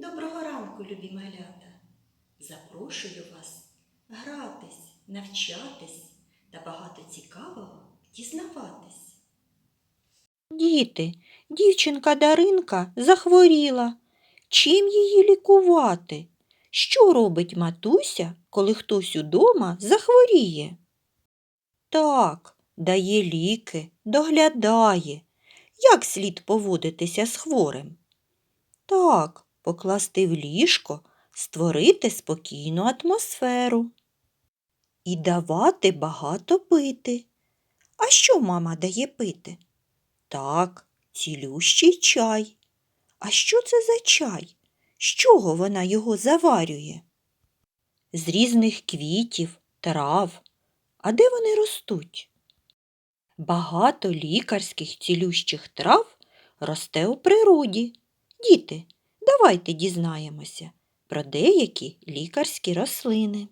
Доброго ранку, любі малята! Запрошую вас гратись, навчатись та багато цікавого дізнаватись. Діти, дівчинка Даринка захворіла. Чим її лікувати? Що робить матуся, коли хтось удома захворіє? Так, дає ліки, доглядає. Як слід поводитися з хворим? Так, покласти в ліжко, створити спокійну атмосферу. І давати багато пити. А що мама дає пити? Так, цілющий чай. А що це за чай? З чого вона його заварює? З різних квітів, трав. А де вони ростуть? Багато лікарських цілющих трав росте у природі. Діти, давайте дізнаємося про деякі лікарські рослини.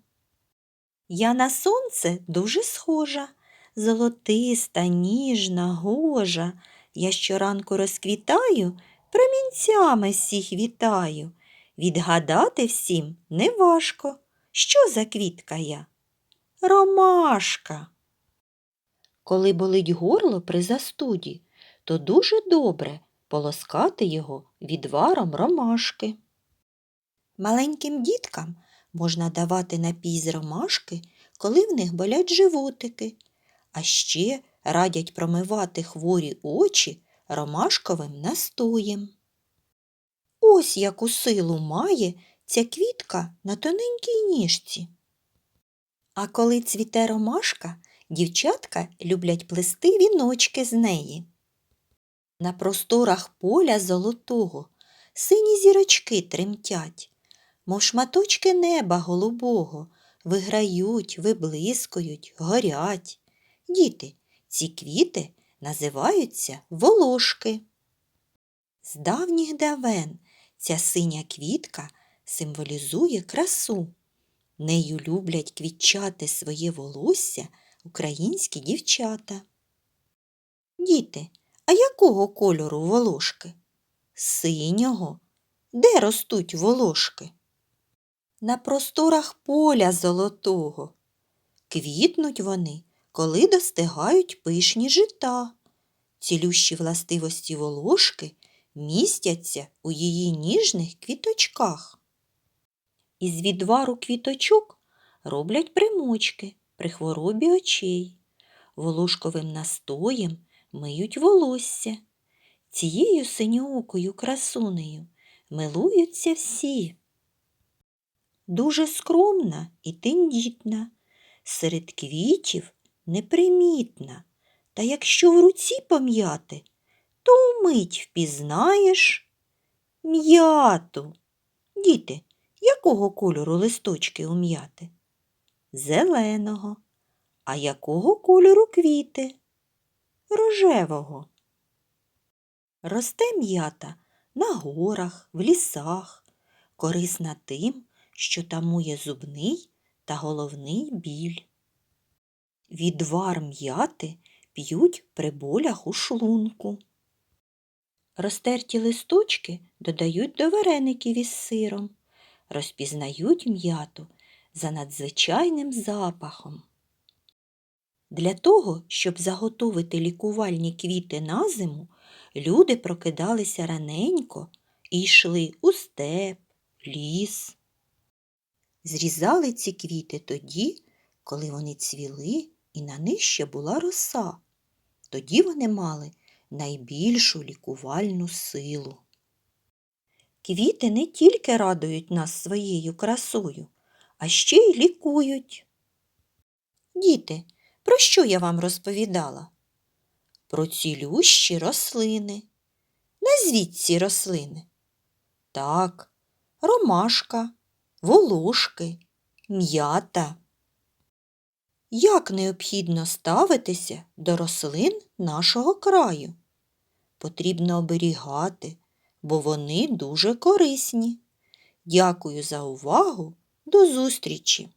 Я на сонце дуже схожа, золотиста, ніжна, гожа. Я щоранку розквітаю, промінцями всіх вітаю. Відгадати всім неважко. Що за квітка я? Ромашка. Коли болить горло при застуді, то дуже добре полоскати його відваром ромашки. Маленьким діткам можна давати напій з ромашки, коли в них болять животики, а ще радять промивати хворі очі ромашковим настоєм. Ось яку силу має ця квітка на тоненькій ніжці. А коли цвіте ромашка, дівчатка люблять плести віночки з неї. На просторах поля золотого сині зірочки тремтять, мов шматочки неба голубого, виграють, виблискують, горять. Діти, ці квіти називаються волошки. З давніх давен ця синя квітка символізує красу. Нею люблять квітчати своє волосся українські дівчата. Діти, а якого кольору волошки? Синього. Де ростуть волошки? На просторах поля золотого. Квітнуть вони, коли достигають пишні жита. Цілющі властивості волошки містяться у її ніжних квіточках. Із відвару квіточок роблять примочки при хворобі очей. Волошковим настоєм миють волосся. Цією синьоокою красунею милуються всі. Дуже скромна і тендітна, серед квітів непримітна, та якщо в руці пом'яти, то умить впізнаєш м'яту. Діти, якого кольору листочки у м'яти? Зеленого. А якого кольору квіти? Рожевого. Росте м'ята на горах, в лісах, корисна тим, що тамує зубний та головний біль. Відвар м'яти п'ють при болях у шлунку. Розтерті листочки додають до вареників із сиром, розпізнають м'яту за надзвичайним запахом. Для того, щоб заготовити лікувальні квіти на зиму, люди прокидалися раненько і йшли у степ, ліс. Зрізали ці квіти тоді, коли вони цвіли і на них ще була роса. Тоді вони мали найбільшу лікувальну силу. Квіти не тільки радують нас своєю красою, а ще й лікують. Діти, про що я вам розповідала? Про цілющі рослини. Назвіть ці рослини. Так, ромашка, волошки, м'ята. Як необхідно ставитися до рослин нашого краю? Потрібно оберігати, бо вони дуже корисні. Дякую за увагу. До зустрічі!